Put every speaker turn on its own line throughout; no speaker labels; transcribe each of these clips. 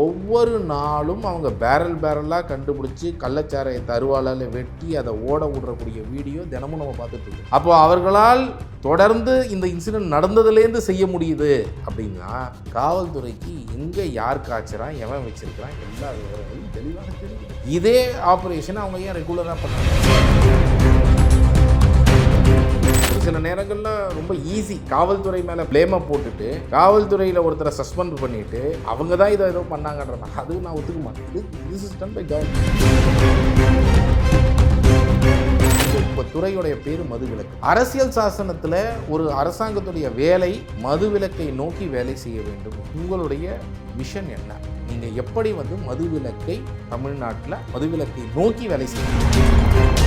ஒவ்வொரு நாளும் அவங்க பேரல் பேரலாக கண்டுபிடிச்சி கள்ளச்சாரையை தருவாளால் வெட்டி அதை ஓட விடுறக்கூடிய வீடியோ தினமும் நம்ம பார்த்துட்டு இருக்கோம். அப்போ அவர்களால் தொடர்ந்து இந்த இன்சிடென்ட் நடந்ததுலேருந்து செய்ய முடியுது அப்படின்னா காவல்துறைக்கு எங்கே யார் காய்ச்சறான் எவன் வச்சிருக்கிறான் எல்லா விவரங்களும் தெளிவாக தெரியும். இதே ஆப்ரேஷன் அவங்க ஏன் ரெகுலராக பண்ணுறாங்க சில நேரங்களில் ரொம்ப ஈஸி காவல்துறை மேலே ப்ளேமை போட்டுட்டு காவல்துறையில் ஒருத்தரை சஸ்பெண்ட் பண்ணிட்டு அவங்க தான் இதை ஏதோ பண்ணாங்கன்ற அதுவும் நான் ஒத்துக்க மாட்டேன். திஸ் இஸ் டன் பை இப்போ துறையுடைய பேர் மதுவிலக்கு அரசியல் சாசனத்தில் ஒரு அரசாங்கத்துடைய வேலை மதுவிலக்கை நோக்கி வேலை செய்ய வேண்டும். உங்களுடைய விஷன் என்ன? நீங்கள் எப்படி வந்து மதுவிலக்கை தமிழ்நாட்டில் மதுவிலக்கை நோக்கி வேலை செய்யணும்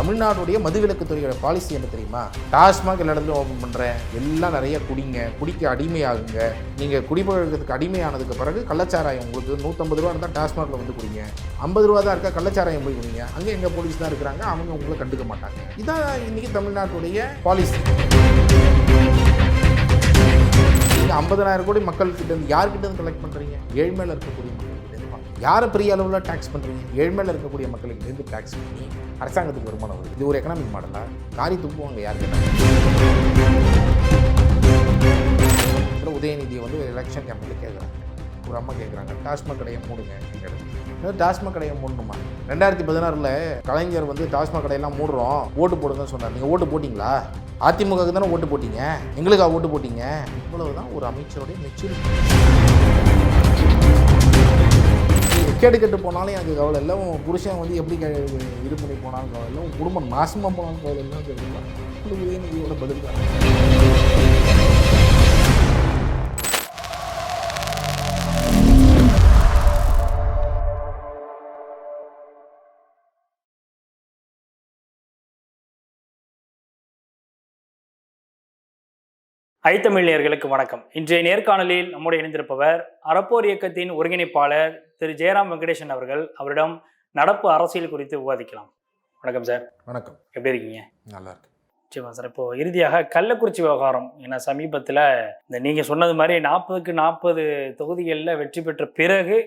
தமிழ்நாடுடைய மதுவிலக்கு துறையோட பாலிசி என்ன தெரியுமா? டாஸ்மாக் எல்லா இடத்துலையும் ஓப்பன் பண்ணுறேன் எல்லாம் நிறைய குடிங்க. குடிக்க அடிமையாகுங்க. நீங்கள் குடிப்பழக்கத்துக்கு அடிமையானதுக்கு பிறகு கள்ளச்சாராயம் உங்களுக்கு நூற்றம்பது ரூபா இருந்தால் டாஸ்மாகில் வந்து குடிங்க. ஐம்பது ரூபா தான் இருக்கா கள்ளச்சாராயம் போய் குடிங்க. அங்கே எங்கள் போலீஸ் தான் இருக்கிறாங்க அவங்க உங்களை கண்டுக்க மாட்டாங்க. இதான் இன்னைக்கு தமிழ்நாட்டுடைய பாலிசி நீங்கள் ஐம்பதனாயிரம் கோடி மக்கள்கிட்ட இருந்து யார்கிட்ட இருந்து கலெக்ட் பண்ணுறீங்க ஏழ்மையில் இருக்கக்கூடிய மக்கள்கிட்ட இருந்து யாரை பெரிய அளவில் டேக்ஸ் பண்ணுறீங்க ஏழ்மையில் இருக்கக்கூடிய மக்களுக்கு இருந்து டேக்ஸ் பண்ணி அரசாங்கத்துக்கு வருமானம் வருது. இது ஒரு எக்கனாமிக் மாடலா காரி துப்புவாங்க யார் கேட்டாங்க உதயநிதியை வந்து எலெக்ஷன் கேம்பில் கேட்குறாங்க. ஒரு அம்மா கேட்குறாங்க டாஸ்மாக் கடையை மூடுங்க எங்கள் டாஸ்மாக் கடையை மூடணுமா? ரெண்டாயிரத்தி பதினாறில் கலைஞர் வந்து டாஸ்மாக் கடையெல்லாம் மூடுறோம் ஓட்டு போடுங்கன்னு சொன்னார். நீங்கள் ஓட்டு போட்டிங்களா? அதிமுகவுக்கு தானே ஓட்டு போட்டீங்க? எங்களுக்கா ஓட்டு போட்டீங்க? இவ்வளவு தான் ஒரு அமைச்சருடைய மெச்சூரிட்டி. கேட்டு கெட்டு போனாலும் எனக்கு கவலை இல்லை. உன் புருஷன் வந்து எப்படி இது பண்ணி போனாலும் கவலை இல்லை. உன் குடும்பம் நாசமாக போனாலும் கவலை இல்லை தெரியல உங்களுக்கு உதயநிதியோட பதில் தான்
ஐத்தமிழியர்களுக்கு வணக்கம். இன்றைய நேர்காணலில் நம்முடைய இணைந்திருப்பவர் அறப்போர் இயக்கத்தின் ஒருங்கிணைப்பாளர் திரு ஜெயராம் வெங்கடேசன் அவர்கள். அவரிடம் நடப்பு அரசியல் குறித்து விவாதிக்கலாம். வணக்கம் சார்.
வணக்கம்.
எப்படி இருக்கீங்க?
நல்லா இருக்கு
நிச்சயமா சார். இப்போ இறுதியாக கள்ளக்குறிச்சி விவகாரம். ஏன்னா சமீபத்தில் இந்த நீங்கள் சொன்னது மாதிரி நாற்பதுக்கு நாற்பது தொகுதிகளில் வெற்றி பெற்ற பிறகு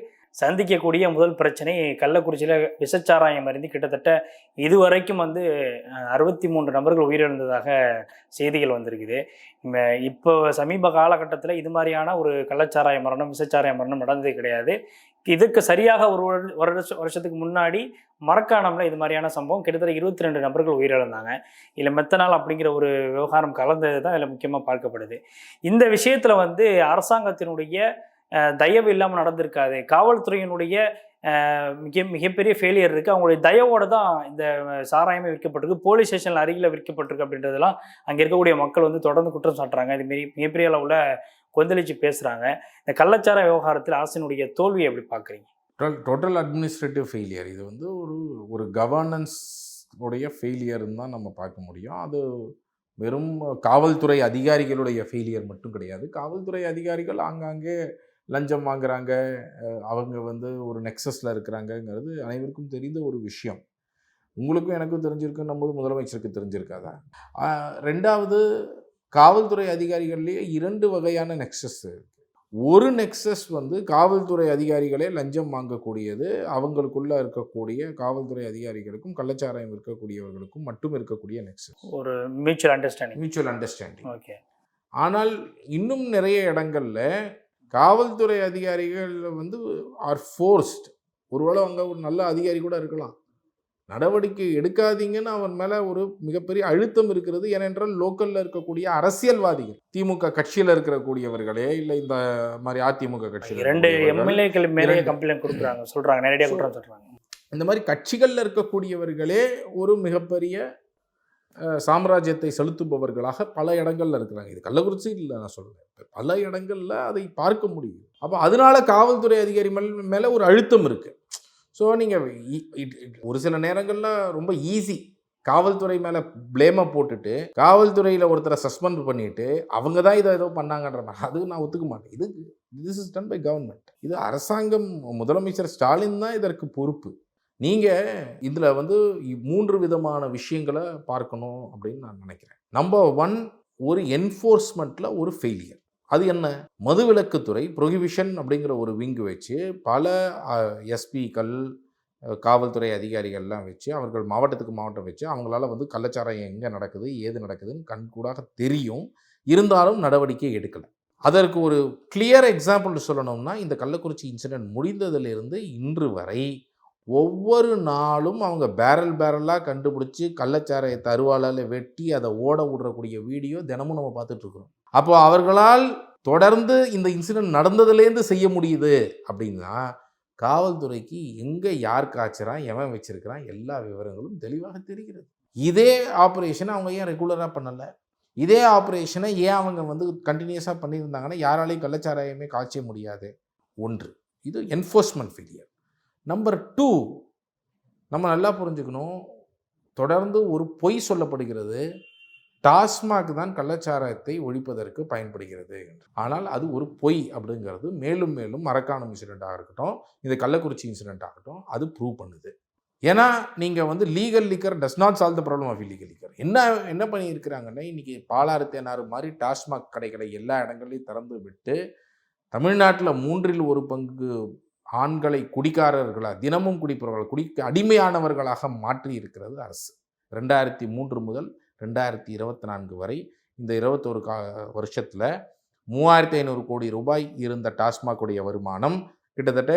சந்திக்கக்கூடிய முதல் பிரச்சனை கள்ளக்குறிச்சியில் விசச்சாராயம் அறிந்து கிட்டத்தட்ட இதுவரைக்கும் வந்து அறுபத்தி மூன்று நபர்கள் உயிரிழந்ததாக செய்திகள் வந்திருக்குது. ம- இப்போ சமீப காலகட்டத்தில் இது மாதிரியான ஒரு கள்ளச்சாராய மரணம் விசச்சாராய மரணம் நடந்ததே கிடையாது. இதுக்கு சரியாக ஒரு வருஷம் ஒரு வருஷ- வருஷத்துக்கு முன்னாடி மரக்காணம்ல இது மாதிரியான சம்பவம் கிட்டத்தட்ட இருபத்தி ரெண்டு நபர்கள் உயிரிழந்தாங்க. இல்லை மெத்தனால் அப்படிங்கிற ஒரு விவகாரம் கலந்தது தான் இதில் முக்கியமாக பார்க்கப்படுது. இந்த விஷயத்தில் வந்து அரசாங்கத்தினுடைய தயவு இல்லாமல் நடந்திருக்காது. காவல்துறையினுடைய மிக மிகப்பெரிய ஃபெயிலியர் இருக்குது அவங்களுடைய தயவோடு தான் இந்த சாராயமே விற்கப்பட்டிருக்கு. போலீஸ் ஸ்டேஷனில் அருகில் விற்கப்பட்டிருக்கு அப்படின்றதெல்லாம் அங்கே இருக்கக்கூடிய மக்கள் வந்து தொடர்ந்து குற்றம் சாட்டுறாங்க. இது மாரி மிகப்பெரிய அளவில் கொந்தளிச்சு பேசுகிறாங்க இந்த கள்ளச்சார விவகாரத்தில் அரசினுடைய தோல்வியை எப்படி பார்க்குறீங்க?
டோட்டல் டோட்டல் அட்மினிஸ்ட்ரேட்டிவ் ஃபெயிலியர் இது வந்து ஒரு ஒரு கவர்னன்ஸ் உடைய ஃபெயிலியர்னு தான் நம்ம பார்க்க முடியும். அது வெறும் காவல்துறை அதிகாரிகளுடைய ஃபெயிலியர் மட்டும் கிடையாது. காவல்துறை அதிகாரிகள் ஆங்காங்கே லஞ்சம் வாங்குறாங்க அவங்க வந்து ஒரு நெக்ஸஸில் இருக்கிறாங்கங்கிறது அனைவருக்கும் தெரிந்த ஒரு விஷயம். உங்களுக்கும் எனக்கும் தெரிஞ்சிருக்குன்னும் போது முதலமைச்சருக்கு தெரிஞ்சிருக்காதா? ரெண்டாவது காவல்துறை அதிகாரிகள்லேயே இரண்டு வகையான நெக்ஸஸ் இருக்கு. ஒரு நெக்ஸஸ் வந்து காவல்துறை அதிகாரிகளே லஞ்சம் வாங்கக்கூடியது அவங்களுக்குள்ள இருக்கக்கூடிய காவல்துறை அதிகாரிகளுக்கும் கள்ளச்சாராயம் இருக்கக்கூடியவர்களுக்கும் மட்டும் இருக்கக்கூடிய நெக்ஸஸ்
ஒரு mutual understanding
mutual understanding
okay.
ஆனால் இன்னும் நிறைய இடங்கள்ல காவல்துறை அதிகாரிகள் வந்து ஆர் ஃபோர்ஸ்ட் ஒருவேளை அங்கே ஒரு நல்ல அதிகாரி கூட இருக்கலாம். நடவடிக்கை எடுக்காதீங்கன்னு அவன் மேலே ஒரு மிகப்பெரிய அழுத்தம் இருக்கிறது. ஏனென்றால் லோக்கலில் இருக்கக்கூடிய அரசியல்வாதிகள் திமுக கட்சியில் இருக்கக்கூடியவர்களே இல்லை இந்த மாதிரி அதிமுக கட்சியில் இருக்கக்கூடியவர்கள்,
எம்எல்ஏக்கள் மேலே. கம்ப்ளைண்ட் கொடுக்குறாங்க. சொல்றாங்க. நேரடியாக சொல்றாங்க.
இந்த மாதிரி கட்சிகளில் இருக்கக்கூடியவர்களே ஒரு மிகப்பெரிய சாம்ராஜ்யத்தை செலுத்துபவர்களாக பல இடங்களில் இருக்கிறாங்க. இது கள்ளக்குறிச்சி இல்லை நான் சொல்கிறேன் பல இடங்களில் அதை பார்க்க முடியும் அப்போ அதனால காவல்துறை அதிகாரி மேல் மேலே ஒரு அழுத்தம் இருக்குது ஸோ நீங்கள் ஒரு சில நேரங்களில் ரொம்ப ஈஸி காவல்துறை மேலே ப்ளேமை போட்டுட்டு காவல்துறையில் ஒருத்தரை சஸ்பெண்ட் பண்ணிட்டு அவங்க தான் இதை ஏதோ பண்ணாங்கன்ற மாதிரி. அது நான் ஒத்துக்க மாட்டேன். இது this is done by government இது அரசாங்கம் முதலமைச்சர் ஸ்டாலின் தான் இதற்கு பொறுப்பு. நீங்கள் இதில் வந்து மூன்று விதமான விஷயங்களை பார்க்கணும் அப்படின்னு நான் நினைக்கிறேன். நம்பர் ஒன் ஒரு என்ஃபோர்ஸ்மெண்ட்டில் ஒரு ஃபெயிலியர் அது என்ன? மதுவிலக்குத்துறை ப்ரொஹிபிஷன் அப்படிங்கிற ஒரு விங்கு வச்சு பல எஸ்பிக்கள் காவல்துறை அதிகாரிகள்லாம் வச்சு அவர்கள் மாவட்டத்துக்கு மாவட்டம் வச்சு அவங்களால வந்து கள்ளச்சாரம் எங்கே நடக்குது ஏது நடக்குதுன்னு கண்கூடாக தெரியும். இருந்தாலும் நடவடிக்கை எடுக்கலை. அதற்கு ஒரு கிளியர் எக்ஸாம்பிள் சொல்லணும்னா இந்த கள்ளக்குறிச்சி இன்சிடென்ட் முடிந்ததிலிருந்து இன்று வரை ஒவ்வொரு நாளும் அவங்க பேரல் பேரலாக கண்டுபிடிச்சி கள்ளச்சாரையை தருவாளால் வெட்டி அதை ஓட விடுறக்கூடிய வீடியோ தினமும் நம்ம பார்த்துட்ருக்குறோம் அப்போ அவர்களால் தொடர்ந்து இந்த இன்சிடென்ட் நடந்ததுலேருந்து செய்ய முடியுது அப்படின்னா காவல்துறைக்கு எங்கே யார் காய்ச்சிறான் எவன் வச்சிருக்கிறான் எல்லா விவரங்களும் தெளிவாக தெரிகிறது. இதே ஆப்ரேஷனை அவங்க ஏன் ரெகுலராக பண்ணலை? இதே ஆப்ரேஷனை ஏன் அவங்க வந்து கண்டினியூஸாக பண்ணியிருந்தாங்கன்னா யாராலையும் கள்ளச்சாராயமே காய்ச்ச முடியாது. ஒன்று இது என்ஃபோர்ஸ்மெண்ட் ஃபெயிலியர் நம்பர் டூ நம்ம நல்லா புரிஞ்சுக்கணும். தொடர்ந்து ஒரு பொய் சொல்லப்படுகிறது. டாஸ்மாக் தான் கள்ளச்சாராயத்தை ஒழிப்பதற்கு பயன்படுகிறது. ஆனால் அது ஒரு பொய் அப்படிங்கிறது மேலும் மேலும் மரக்காணம் இன்சிடெண்ட்டாக இருக்கட்டும் இந்த கள்ளக்குறிச்சி இன்சிடெண்ட் ஆகட்டும் அது ப்ரூவ் பண்ணுது. ஏன்னா நீங்கள் வந்து legal liquor does not solve the problem of legal liquor என்ன என்ன பண்ணியிருக்கிறாங்கன்னா இன்றைக்கி பாலாறு தேனாறு மாதிரி டாஸ்மாக் கடைகளை எல்லா இடங்களையும் திறந்து விட்டு தமிழ்நாட்டில் மூன்றில் ஒரு பங்கு ஆண்களை குடிக்காரர்களாக தினமும் குடிப்பவர்கள் குடிக்க அடிமையானவர்களாக மாற்றி இருக்கிறது அரசு. ரெண்டாயிரத்தி மூன்று முதல் ரெண்டாயிரத்தி இருபத்தி நான்கு வரை இந்த இருபத்தோரு கா வருஷத்தில் மூவாயிரத்தி ஐநூறு கோடி ரூபாய் இருந்த டாஸ்மாக்குடைய வருமானம் கிட்டத்தட்ட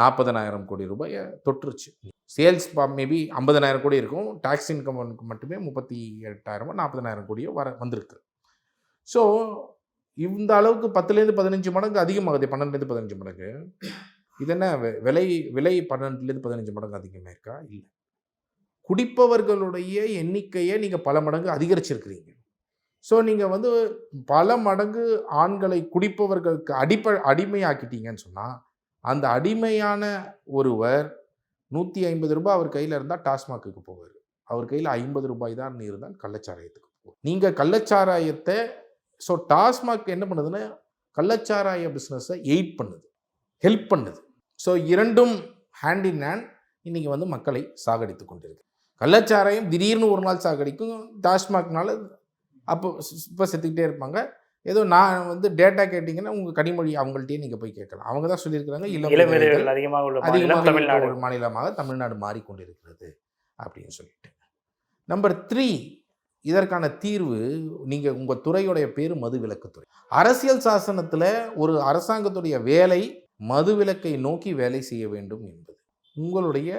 நாற்பதனாயிரம் கோடி ரூபாயை தொற்றுச்சு. சேல்ஸ் மேபி ஐம்பதனாயிரம் கோடி இருக்கும். டாக்ஸ் இன்கம் மட்டுமே முப்பத்தி எட்டாயிரமோ நாற்பதனாயிரம் கோடியோ வர வந்திருக்கு. ஸோ இந்த அளவுக்கு பத்துலேருந்து பதினஞ்சு மடங்கு அதிகமாகுது பன்னெண்டுலேருந்து பதினஞ்சு மடங்கு. இது என்ன? விலை விலை பன்னெண்டுலேருந்து பதினஞ்சு மடங்கு அதிகமாக இருக்கா? இல்லை. குடிப்பவர்களுடைய எண்ணிக்கையை நீங்கள் பல மடங்கு அதிகரிச்சிருக்கிறீங்க. ஸோ நீங்கள் வந்து பல மடங்கு ஆண்களை குடிப்பவர்களுக்கு அடிப்ப அடிமையாக்கிட்டீங்கன்னு சொன்னால் அந்த அடிமையான ஒருவர் நூற்றி ஐம்பது ரூபாய் அவர் கையில் இருந்தால் டாஸ்மாக்குக்கு போவார். அவர் கையில் ஐம்பது ரூபாய் தான் இருந்தால் கள்ளச்சாராயத்துக்கு போவார். நீங்கள் கள்ளச்சாராயத்தை ஸோ டாஸ்மாக் என்ன பண்ணுதுன்னா கள்ளச்சாராய பிஸ்னஸை எயிட் பண்ணுது ஹெல்ப் பண்ணுது. ஸோ இரண்டும் ஹேண்ட் இன் ஹேண்ட் இன்றைக்கி வந்து மக்களை சாகடித்து கொண்டிருக்கு. கள்ளச்சாராயம் திடீர்னு ஒரு நாள் சாகடிக்கும். டாஸ்மாக்னால அப்போ இப்போ செத்துக்கிட்டே இருப்பாங்க. ஏதோ நான் வந்து டேட்டா கேட்டிங்கன்னா உங்கள் கனிமொழி அவங்கள்ட்டயே நீங்கள் போய் கேட்கலாம். அவங்க தான் சொல்லியிருக்கிறாங்க. இளம்
அதிகமாக உள்ள
அதிகமாக ஒரு மாநிலமாக தமிழ்நாடு மாறிக்கொண்டிருக்கிறது அப்படின்னு சொல்லிட்டு. நம்பர் த்ரீ இதற்கான தீர்வு நீங்கள் உங்கள் துறையுடைய பேர் மதுவிலக்குத்துறை அரசியல் சாசனத்தில் ஒரு அரசாங்கத்துடைய வேலை மதுவிலக்கை நோக்கி வேலை செய்ய வேண்டும் என்பது. உங்களுடைய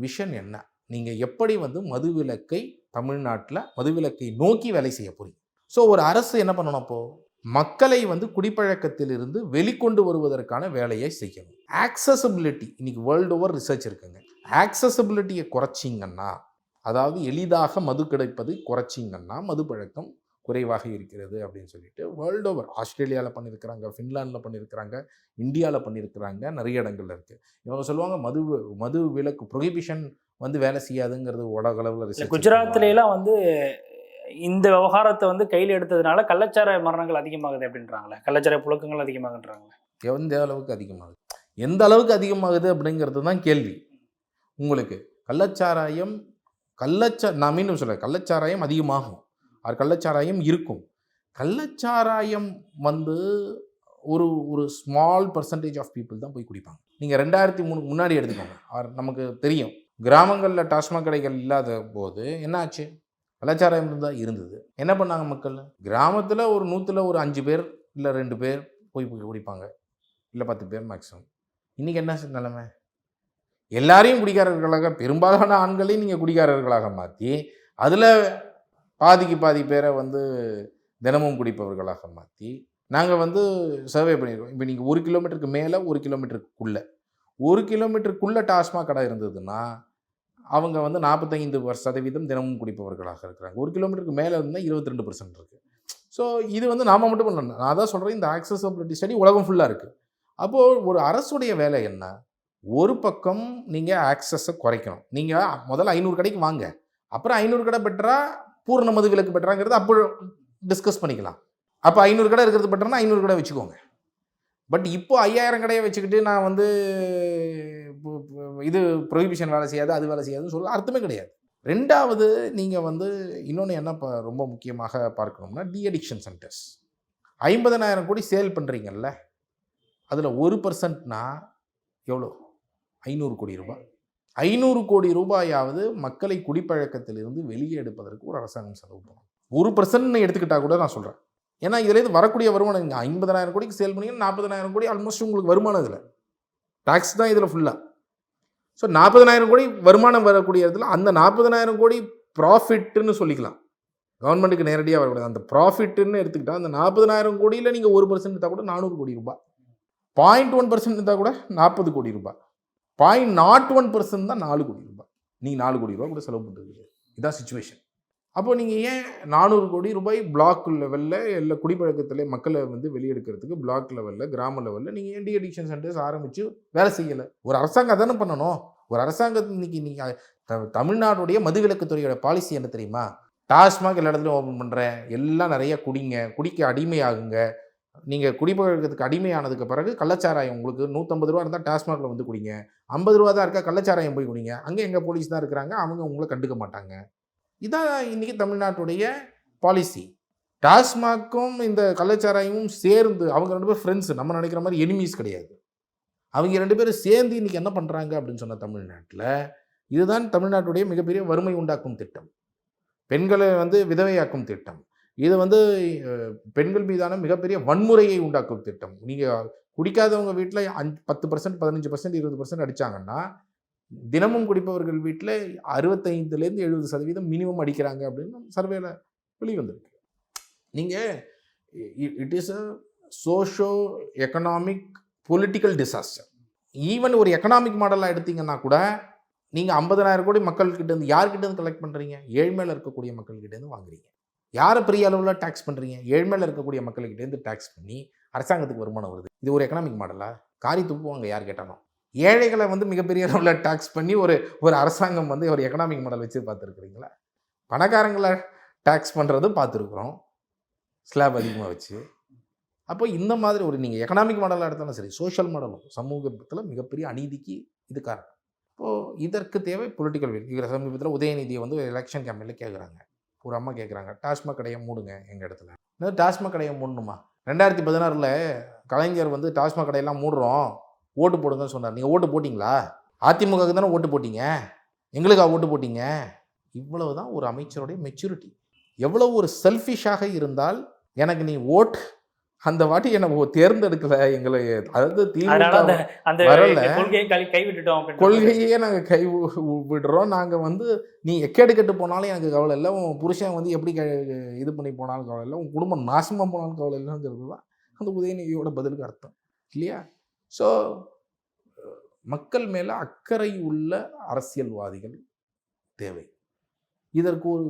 விஷன் என்ன? நீங்கள் எப்படி வந்து மதுவிலக்கை தமிழ்நாட்டில் மதுவிலக்கை நோக்கி வேலை செய்ய போறீங்க? ஸோ ஒரு அரசு என்ன பண்ணணும் அப்போ? மக்களை வந்து குடிப்பழக்கத்திலிருந்து வெளிக்கொண்டு வருவதற்கான வேலையை செய்யணும். ஆக்சசபிலிட்டி இன்னைக்கு வேர்ல்டு ஓவர் ரிசர்ச் இருக்குங்க. ஆக்சசபிலிட்டியை குறைச்சிங்கன்னா அதாவது எளிதாக மது கிடைப்பது குறைச்சிங்கன்னா மது பழக்கம் குறைவாக இருக்கிறது அப்படின்னு சொல்லிட்டு வேர்ல்டு ஓவர் ஆஸ்திரேலியாவில் பண்ணியிருக்கிறாங்க ஃபின்லாண்டில் பண்ணியிருக்கிறாங்க இந்தியாவில் பண்ணியிருக்கிறாங்க நிறைய இடங்கள்ல இருக்குது இவங்க சொல்லுவாங்க மது மது விலக்கு ப்ரொஹிபிஷன் வந்து வேலை செய்யாதுங்கிறது உலக அளவில்
இல்ல,
ரிசர்ச்
குஜராத்ல எல்லாம் வந்து இந்த விவகாரத்தை வந்து கையில் எடுத்ததுனால கள்ளச்சாராய மரணங்கள் அதிகமாகுது அப்படின்றாங்களே. கள்ளச்சாராய புழக்கங்கள் அதிகமாகுன்றாங்களே.
எந்த அளவுக்கு அதிகமாகுது? எந்த அளவுக்கு அதிகமாகுது அப்படிங்கிறது தான் கேள்வி. உங்களுக்கு கள்ளச்சாராயம் கள்ளச்சா நான் மீண்டும் சொல்கிறேன் கள்ளச்சாராயம் அதிகமாகும். ஆர் கள்ளச்சாராயம் இருக்கும். கள்ளச்சாராயம் வந்து ஒரு ஒரு ஸ்மால் பர்சன்டேஜ் ஆஃப் பீப்புள் தான் போய் குடிப்பாங்க. நீங்கள் ரெண்டாயிரத்தி மூணுக்கு முன்னாடி எடுத்துக்கோங்க. ஆர் நமக்கு தெரியும். கிராமங்களில் டாஸ்மாக் கடைகள் இல்லாத போது என்னாச்சு? கள்ளச்சாராயம் இருந்தால் இருந்தது. என்ன பண்ணாங்க மக்கள்? கிராமத்தில் ஒரு நூற்றில் ஒரு அஞ்சு பேர் இல்லை ரெண்டு பேர் போய் போய் குடிப்பாங்க. இல்லை பத்து பேர் மேக்ஸிமம் இன்றைக்கி என்ன நிலைமை? எல்லாரையும் குடிகாரர்களாக பெரும்பாலான ஆண்களையும் நீங்கள் குடிகாரர்களாக மாற்றி அதில் பாதிக்கு பாதி பேரை வந்து தினமும் குடிப்பவர்களாக மாற்றி நாங்கள் வந்து சர்வே பண்ணியிருக்கோம். இப்போ நீங்கள் ஒரு கிலோமீட்டருக்கு மேலே ஒரு கிலோமீட்டருக்குள்ளே ஒரு கிலோமீட்டருக்குள்ளே டாஸ்மாக் கடை இருந்ததுன்னா அவங்க வந்து நாற்பத்தைந்து சதவீதம் தினமும் குடிப்பவர்களாக இருக்கிறாங்க. ஒரு கிலோமீட்டருக்கு மேலே இருந்தால் இருபத்தி ரெண்டு பர்சன்ட் இருக்குது ஸோ இது வந்து நாம் மட்டும் பண்ணல நான் தான் சொல்கிறேன் இந்த ஆக்சசபிலிட்டி ஸ்டடி உலகம் ஃபுல்லாக இருக்குது அப்போது ஒரு அரசுடைய வேலை என்ன? ஒரு பக்கம் நீங்கள் ஆக்சஸை குறைக்கணும். நீங்கள் முதல்ல ஐநூறு கடைக்கு வாங்க. அப்புறம் ஐநூறு கடை பெற்றா பூர்ண மது விலக்கு பெட்டராங்கிறது அப்போ டிஸ்கஸ் பண்ணிக்கலாம். அப்போ ஐநூறு கடை இருக்கிறது பெட்டர்னா ஐநூறு கடை வச்சுக்கோங்க. பட் இப்போ ஐயாயிரம் கடையை வச்சுக்கிட்டு நான் வந்து இது ப்ரொஹிபிஷன் வேலை செய்யாது அது வேலை செய்யாதுன்னு சொல்ல அர்த்தமே கிடையாது. ரெண்டாவது நீங்கள் வந்து இன்னொன்று என்ன ப- ரொம்ப முக்கியமாக பார்க்கணும்னா டிஅடிக்ஷன் சென்டர்ஸ் ஐம்பதனாயிரம் கோடி சேல் பண்ணுறீங்கல்ல அதில் ஒரு பர்சன்ட்னா எவ்வளோ ஐநூறு கோடி ரூபாய். ஐநூறு கோடி ரூபாயாவது மக்களை குடிப்பழக்கத்திலிருந்து வெளியே எடுப்பதற்கு ஒரு அரசாங்கம் செலவு பண்ணும். ஒரு பர்சன்ட் எடுத்துக்கிட்டா கூட நான் சொல்கிறேன் ஏன்னா இதுலேருந்து வரக்கூடிய வருமானம் நீங்கள் ஐம்பதனாயிரம் கோடிக்கு சேல் பண்ணீங்கன்னா நாற்பதனாயிரம் கோடி ஆல்மோஸ்ட் உங்களுக்கு வருமானம் இதில். டேக்ஸ் தான் இதில் ஃபுல்லாக ஸோ நாற்பதனாயிரம் கோடி வருமானம் வரக்கூடிய இடத்துல அந்த நாற்பதனாயிரம் கோடி ப்ராஃபிட்டுன்னு சொல்லிக்கலாம். கவர்மெண்ட்டுக்கு நேரடியாக வரக்கூடாது. அந்த ப்ராஃபிட்டுன்னு எடுத்துக்கிட்டால் அந்த நாற்பதனாயிரம் கோடியில் நீங்கள் ஒரு பர்சன்ட் எடுத்தால் கூட நானூறு கோடி ரூபாய். பாயிண்ட் ஒன் பர்சன்ட் இருந்தால் கூட நாற்பது கோடி ரூபாய். பாயிண்ட் நாட் ஒன் பர்சன்ட் தான் நாலு கோடி ரூபாய். நீங்கள் நாலு கோடி ரூபாய் கூட செலவு பண்ணுறது இதான் சுச்சுவேஷன் அப்போ நீங்கள் ஏன் நானூறு கோடி ரூபாய் பிளாக் லெவலில் இல்லை குடிப்பழக்கத்தில் மக்களை வந்து வெளியெடுக்கிறதுக்கு பிளாக் லெவலில் கிராம லெவலில் நீங்கள் ஏன் அடிக்ஷன் சென்டர்ஸ் ஆரம்பித்து வேலை செய்யலை? ஒரு அரசாங்கம் தானே பண்ணணும்? ஒரு அரசாங்கத்து இன்னைக்கு நீங்கள் த- தமிழ்நாடுடைய மதுவிலக்குத்துறையோட பாலிசி என்ன தெரியுமா? டாஸ்மாக் எல்லா இடத்துலையும் ஓப்பன் பண்ணுறேன் எல்லாம் நிறைய குடிங்க. குடிக்க அடிமையாகுங்க. நீங்கள் குடிப்பழக்கத்துக்கு அடிமையானதுக்கு பிறகு கள்ளச்சாராயம் உங்களுக்கு நூற்றம்பது ரூபா இருந்தால் டாஸ்மாகில் வந்து குடிங்க. ஐம்பது ரூபா தான் இருக்கா கள்ளச்சாராயம் போய் குடிங்க. அங்கே எங்கள் போலீஸ் தான் இருக்கிறாங்க அவங்க உங்களை கண்டுக்க மாட்டாங்க. இதான் இன்றைக்கி தமிழ்நாட்டுடைய பாலிசி டாஸ்மாக்கும் இந்த கள்ளச்சாராயமும் சேர்ந்து அவங்க ரெண்டு பேரும் ஃப்ரெண்ட்ஸ் நம்ம நினைக்கிற மாதிரி எனிமீஸ் கிடையாது. அவங்க ரெண்டு பேரும் சேர்ந்து இன்றைக்கி என்ன பண்ணுறாங்க அப்படின்னு சொன்ன தமிழ்நாட்டில் இதுதான் தமிழ்நாட்டுடைய மிகப்பெரிய வறுமை உண்டாக்கும் திட்டம். பெண்களை வந்து விதவையாக்கும் திட்டம். இது வந்து பெண்கள் மீதான மிகப்பெரிய வன்முறையை உண்டாக்கும் திட்டம். நீங்கள் குடிக்காதவங்க வீட்டில் அஞ்சு பத்து பர்சன்ட் பதினஞ்சு பர்சன்ட் இருபது பர்சன்ட் அடித்தாங்கன்னா தினமும் குடிப்பவர்கள் வீட்டில் அறுபத்தைந்துலேருந்து எழுபது சதவீதம் மினிமம் அடிக்கிறாங்க அப்படின்னு சர்வேல வெளிவந்திருக்கு. நீங்கள் it is a socio economic political disaster even ஒரு எக்கனாமிக் மாடலாக எடுத்தீங்கன்னா கூட நீங்கள் ஐம்பதனாயிரம் கோடி மக்கள்கிட்ட இருந்து யார்கிட்ட இருந்து கலெக்ட் பண்ணுறீங்க ஏழ்மையில் இருக்கக்கூடிய மக்கள்கிட்ட இருந்து வாங்குறீங்க. யாரை பெரிய அளவில் டேக்ஸ் பண்ணுறீங்க ஏழ்மையில் இருக்கக்கூடிய மக்கள்கிட்டேருந்து டேக்ஸ் பண்ணி அரசாங்கத்துக்கு வருமானம் வருது. இது ஒரு எக்கனாமிக் மாடலா காரி துப்புவாங்க யார் கேட்டாலும். ஏழைகளை வந்து மிகப்பெரிய அளவில் டேக்ஸ் பண்ணி ஒரு ஒரு அரசாங்கம் வந்து ஒரு எக்கனாமிக் மாடல் வச்சு பார்த்துருக்குறீங்களா? பணக்காரங்களை டேக்ஸ் பண்ணுறதும் பார்த்துருக்குறோம். ஸ்லாப் அதிகமாக வச்சு. அப்போ இந்த மாதிரி ஒரு நீங்கள் எக்கனாமிக் மாடலாக எடுத்தாலும் சரி சோஷியல் மாடலும் சமூகத்தில் மிகப்பெரிய அநீதிக்கு இது காரணம். இப்போது இதற்கு தேவை பொலிட்டிக்கல் வில் இவர் சமீபத்தில் உதயநிதியை வந்து எலெக்ஷன் கேம்பெயினில் கேட்குறாங்க ஒரு அம்மா கேட்குறாங்க டாஸ்மாக் கடையை மூடுங்க எங்கள் இடத்துல. இன்னும் டாஸ்மாக் கடையை மூடணுமா? ரெண்டாயிரத்தி பதினாறில் கலைஞர் வந்து டாஸ்மாக் கடையெல்லாம் மூடுறோம். ஓட்டு போடுங்கன்னு சொன்னார். நீங்கள் ஓட்டு போட்டிங்களா? அதிமுகவுக்கு தானே ஓட்டு போட்டீங்க? எங்களுக்கா ஓட்டு போட்டீங்க? இவ்வளவு தான் ஒரு அமைச்சருடைய மெச்சூரிட்டி எவ்வளோ ஒரு செல்ஃபிஷாக இருந்தால் எனக்கு நீ ஓட் அந்த வாட்டி என்னை ஓ- தேர்ந்தெடுக்கல எங்களை அதாவது திமுக.
கொள்கையை
நாங்கள் கை விடுறோம். நாங்கள் வந்து நீ எக்கேடு கெட்டு போனாலும் எனக்கு கவலை இல்லை. உன் புருஷன் வந்து எப்படி இது பண்ணி போனாலும் கவலை இல்லை. உன் குடும்பம் நாசமாக போனாலும் கவலை இல்லைங்கிறது தான் அந்த உதயநிதியோட பதிலுக்கு அர்த்தம். இல்லையா? ஸோ மக்கள் மேலே அக்கறை உள்ள அரசியல்வாதிகள் தேவை. இதற்கு ஒரு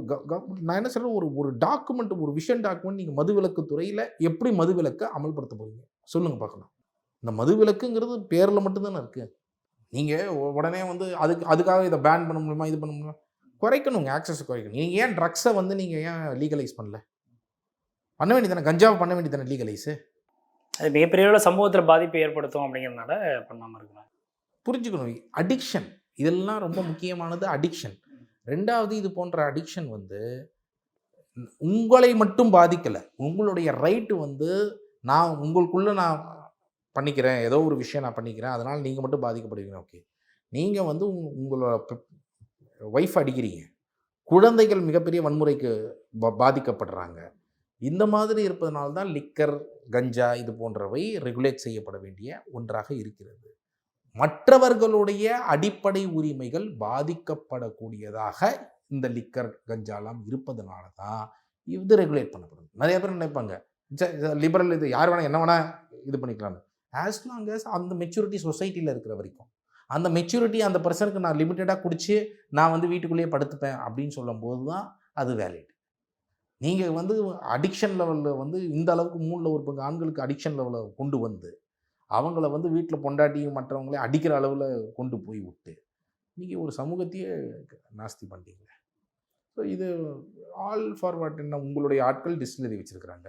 நான் என்ன சொல்கிறேன் ஒரு ஒரு டாக்குமெண்ட் ஒரு விஷன் டாக்குமெண்ட் நீங்கள் மதுவிலக்கு துறையில் எப்படி மதுவிலக்கை அமல்படுத்த போறீங்க? சொல்லுங்கள் பார்க்கலாம். இந்த மதுவிலக்குங்கிறது பேரில் மட்டும்தானே இருக்குது நீங்கள் உடனே வந்து அதுக்கு அதுக்காக இதை பேன் பண்ண முடியுமா? இது பண்ண முடியுமா? குறைக்கணுங்க ஆக்சஸ் குறைக்கணும். நீங்கள் ஏன் ட்ரக்ஸை வந்து நீங்கள் ஏன் லீகலைஸ் பண்ணல? பண்ண வேண்டியதானே கஞ்சாவை பண்ண வேண்டியதானே லீகலைஸு
அது மிகப்பெரிய அளவுல சமூகத்துல பாதிப்பை ஏற்படுத்தும் அப்படிங்கிறதுனால பண்ணாம இருக்கிறாங்க.
புரிஞ்சுக்கணும். அடிக்ஷன் இதெல்லாம் ரொம்ப முக்கியமானது அடிக்ஷன் ரெண்டாவது இது போன்ற அடிக்ஷன் வந்து உங்களை மட்டும் பாதிக்கலை. உங்களுடைய ரைட்டு வந்து நான் உங்களுக்குள்ளே நான் பண்ணிக்கிறேன். ஏதோ ஒரு விஷயம் நான் பண்ணிக்கிறேன். அதனால் நீங்கள் மட்டும் பாதிக்கப்படுவீங்க. ஓகே நீங்கள் வந்து உங் உங்களோட ஒய்ஃப் அடிக்கிறீங்க. குழந்தைகள் மிகப்பெரிய வன்முறைக்கு பா- பாதிக்கப்படுறாங்க. இந்த மாதிரி இருப்பதனால தான் லிக்கர் கஞ்சா இது போன்றவை ரெகுலேட் செய்யப்பட வேண்டிய ஒன்றாக இருக்கிறது. மற்றவர்களுடைய அடிப்படை உரிமைகள் பாதிக்கப்படக்கூடியதாக இந்த லிக்கர் கஞ்சாலாம் இருப்பதனால தான் இது ரெகுலேட் பண்ணப்படும் நிறைய பேர் நினைப்பாங்க லிபரல் இது யார் வேணால் என்ன வேணால் இது பண்ணிக்கலாம்னு. ஆஸ் லாங் as அந்த மெச்சூரிட்டி சொசைட்டியில் இருக்கிற வரைக்கும் அந்த மெச்சூரிட்டி அந்த பர்சனுக்கு நான் லிமிட்டடாக குடிச்சு நான் வந்து வீட்டுக்குள்ளேயே படுத்துப்பேன் அப்படின்னு சொல்லும்போது தான் அது வேலிட் நீங்கள் வந்து அடிக்ஷன் லெவலில் வந்து இந்த அளவுக்கு மூணில் ஒரு பங்கு ஆண்களுக்கு அடிக்ஷன் லெவலில் கொண்டு வந்து அவங்கள வந்து வீட்டில் பொண்டாட்டியும் மற்றவங்களையும் அடிக்கிற அளவில் கொண்டு போய் விட்டு நீங்கள் ஒரு சமூகத்தையே நாஸ்தி பண்ணிட்டீங்க ஸோ இது ஆல் ஃபார்வர்ட் என்ன உங்களுடைய ஆட்கள் டிஸ்டிலரி வச்சுருக்கிறாங்க.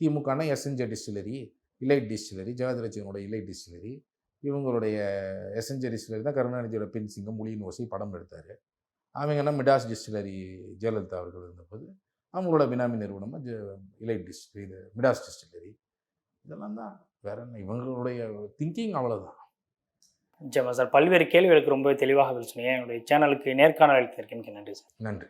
திமுகனா எஸ்என்ஜே டிஸ்டிலரி இலைட் டிஸ்டிலரி ஜெகதலட்சுமியோட இலைட் டிஸ்டிலரி இவங்களுடைய எஸ்என்ஜே டிஸ்டிலரி தான் கருணாநிதியோட பெண் சிங்கம் மொழியின் ஓசை படம் எடுத்தார். அவங்கன்னா மிடாஸ் டிஸ்டிலரி ஜெயலலிதா அவர்கள் இருந்தபோது அவங்களோட பினாமி நிறுவனமாக ஜ இலைட் டிஸ்டிலரி இது மிடாஸ் டிஸ்டிலரி இதெல்லாம் தான் வேற என்ன? இவங்களுடைய திங்கிங் அவ்வளோதான்
நிச்சயமா சார். பல்வேறு கேள்விகளுக்கு ரொம்ப தெளிவாக சொன்னீங்க. என்னுடைய சேனலுக்கு நேர்காணல் அளித்ததற்கு மிக்க நன்றி சார்.
நன்றி.